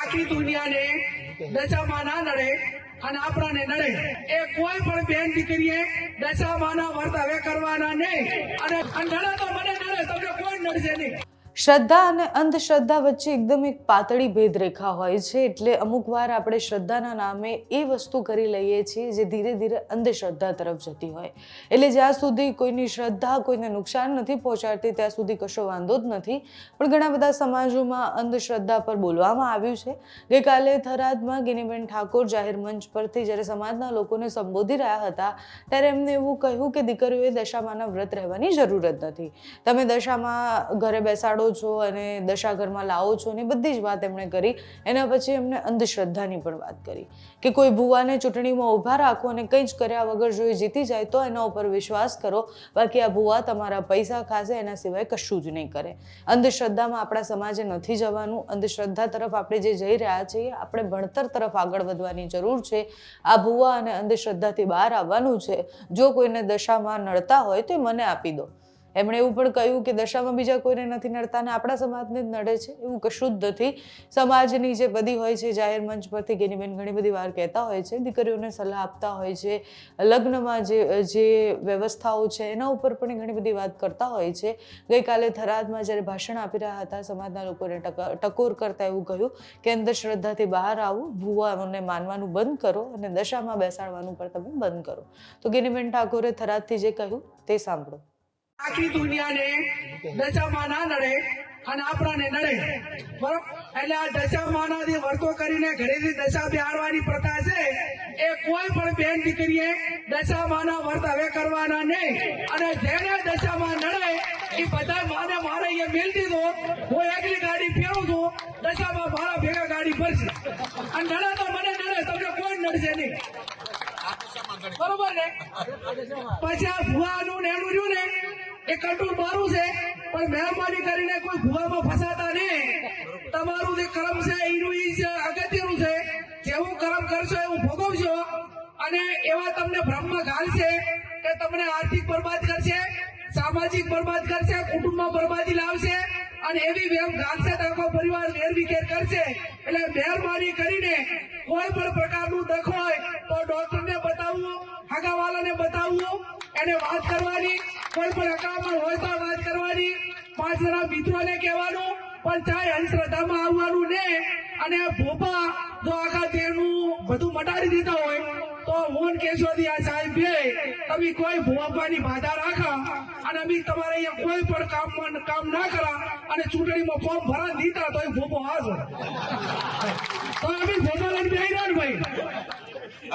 આખી દુનિયાને દશામાં ના નડે અને આપણાને નડે. એ કોઈ પણ બેન દીકરીએ દશામાના વર્ત હવે કરવાના નહીં. અને નડે તો મને નડે, તમને કોઈ નડશે નહીં. શ્રદ્ધા અને અંધશ્રદ્ધા વચ્ચે એકદમ એક પાતળી ભેદરેખા હોય છે. એટલે અમુક વાર આપણે શ્રદ્ધાના નામે એ વસ્તુ કરી લઈએ છીએ જે ધીરે ધીરે અંધશ્રદ્ધા તરફ જતી હોય. એટલે જ્યાં સુધી કોઈની શ્રદ્ધા કોઈને નુકસાન નથી પહોંચાડતી, ત્યાં સુધી કશો વાંધો જ નથી. પણ ઘણા બધા સમાજોમાં અંધશ્રદ્ધા પર બોલવામાં આવ્યું છે. ગઈકાલે થરાદમાં ગિનીબેન ઠાકોર જાહેર મંચ પરથી જ્યારે સમાજના લોકોને સંબોધી રહ્યા હતા, ત્યારે એમને એવું કહ્યું કે દીકરીઓએ દશામાના વ્રત રહેવાની જરૂર જ નથી. તમે દશામાં ઘરે બેસાડો છો અને દશાઘરમાં લાવો છો ને બધી જ વાત એમણે કરી. એના પછી એમણે અંધશ્રદ્ધાની પણ વાત કરી કે કોઈ ભુવાને ચૂંટણીમાં ઊભા રાખો અને કંઈ જ કર્યા વગર જો એ જીતી જાય તો એના ઉપર વિશ્વાસ કરો. બાકી આ ભુવા તમારા પૈસા ખાશે, એના સિવાય કશું જ નહીં કરે. અંધશ્રદ્ધામાં આપણા સમાજે નથી જવાનું. અંધશ્રદ્ધા તરફ આપણે જે જઈ રહ્યા છીએ, આપણે ભણતર તરફ આગળ વધવાની જરૂર છે. આ ભુવા અને અંધશ્રદ્ધાથી બહાર આવવાનું છે. જો કોઈને દશામાં નડતા હોય તો મને આપી દો. એમણે એવું પણ કહ્યું કે દશામાં બીજા કોઈને નથી નડતા અને આપણા સમાજને જ નડે છે. એવું કશું જ નથી સમાજની જે બધી હોય છે, જાહેર મંચ પરથી ગેનીબેન ઘણી બધી વાર કહેતા હોય છે, દીકરીઓને સલાહ આપતા હોય છે, લગ્નમાં જે જે વ્યવસ્થાઓ છે, એના ઉપર પણ ઘણી બધી વાત કરતા હોય છે. ગઈકાલે થરાદમાં જ્યારે ભાષણ આપી રહ્યા હતા, સમાજના લોકોને ટક- ટકોર કરતા એવું કહ્યું કે અંધશ્રદ્ધાથી બહાર આવો, ભૂવાઓને માનવાનું બંધ કરો અને દશામાં બેસાડવાનું પણ તમે બંધ કરો. તો ગેનીબેન ઠાકોરે થરાદથી જે કહ્યું તે સાંભળો. આખી દુનિયાને દશામાં ના નડે અને આપણાને નડે. બરોબર એટલે આ દશામાનાથી વર્તો કરીને ઘરેથી દશા બિહારવાની પ્રથા છે. એ કોઈ પણ બેન દીકરીએ દશામાના વર્ત હવે કરવાના નહીં. અને જેને દશામાં નડે, એ બધા માને મારે એ મેલ દીધો હું એકલી ગાડી ફેરું છું, દશામાં મારા ભેગા ગાડી ભરશે. અને નડે તો મને નડે, તમને કોઈ નડશે નહીં. બરોબર ને? પછી આ ભુવાનું ને એનું રહ્યું ને એ કટું મારું છે, પણ મહેરબાની કરીને કોઈ ભૂવામાં ફસાતા નહીં. તમારું જે કર્મ છે, એનું ઈ જ અગત્યનું છે. જેવું કર્મ કરશો, એવું ભોગવશો. અને એવા તમને બ્રહ્મ ઘાલશે કે તમને આર્થિક બરબાદ કરશે, સામાજિક બરબાદ કરશે, કુટુંબમાં બરબાદી લાવશે, અને એવી વેમ ઘાલશે આખો પરિવાર વેરવિખેર કરશે. એટલે મહેરબાની કરીને કોઈ પણ પ્રકારનું દખ હોય, તો ડોક્ટરને બતાવવું હગાવાલાને બતાવવું એને વાત કરવાની. કોઈ પણ અકાળમાં હોય તો વાત કરવાની. પાંચ મિત્રોને કહેવાનું, પણ ચાહે અંધશ્રદ્ધામાં આવવાનું ને, અને ભોપા જો આખા તેનું બધું મટાડી દીધા હોય, તો હું કેશોદી આ સાહેબ બે, તમે કોઈ ભોપાની બાધા રાખા, અને અમે તમારે અહીંયા કોઈ પણ કામ કામ ના કરા, અને ચૂંટણીમાં ફોર્મ ભરા દીધા, તો એ ભોપો હાજો તો અમે ભોપો લઈને બેહી રહ્યા ભાઈ?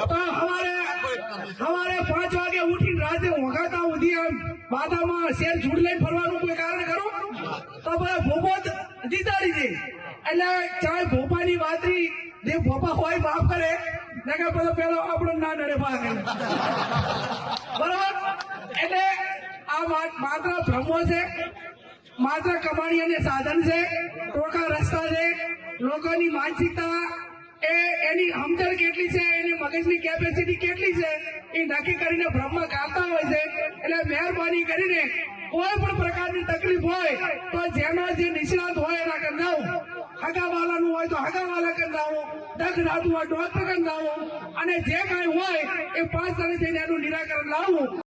અમારે હવારે પાંચ માથામાં શેર છૂટ લઈને ફરવાનું કોઈ કારણ કરો તો બધા ભોપો જીતાડી દે. એટલે ચાહે ભોપાની વાતરી જે ભોપા હોય માફ કરે. નકર પેલો પેલો આપણો ના નડે ભાગ બરાબર? એટલે આ વાત માત્ર ભ્રમો છે, માત્ર કમાણી અને સાધન છે ટોકા રસ્તા છે, લોકોની માનસિકતા એ એની સમજણ કેટલી છે? મગજની કેપેસિટી કેટલી છે? એ નક્કી કરીને બ્રહ્મ ગાતા હોય છે. એટલે મહેરબાની કરીને કોઈ પણ પ્રકારની તકલીફ હોય તો જેમાં જે નિષ્ણાત હોય એના કંદાવું હગાવાલાનું હોય તો હગાવાલા કંદાવો દખ રાતું હોય ડોક્ટર કંદાવો અને જે કાંઈ હોય એ પાંચ તારીખ એનું નિરાકરણ લાવવું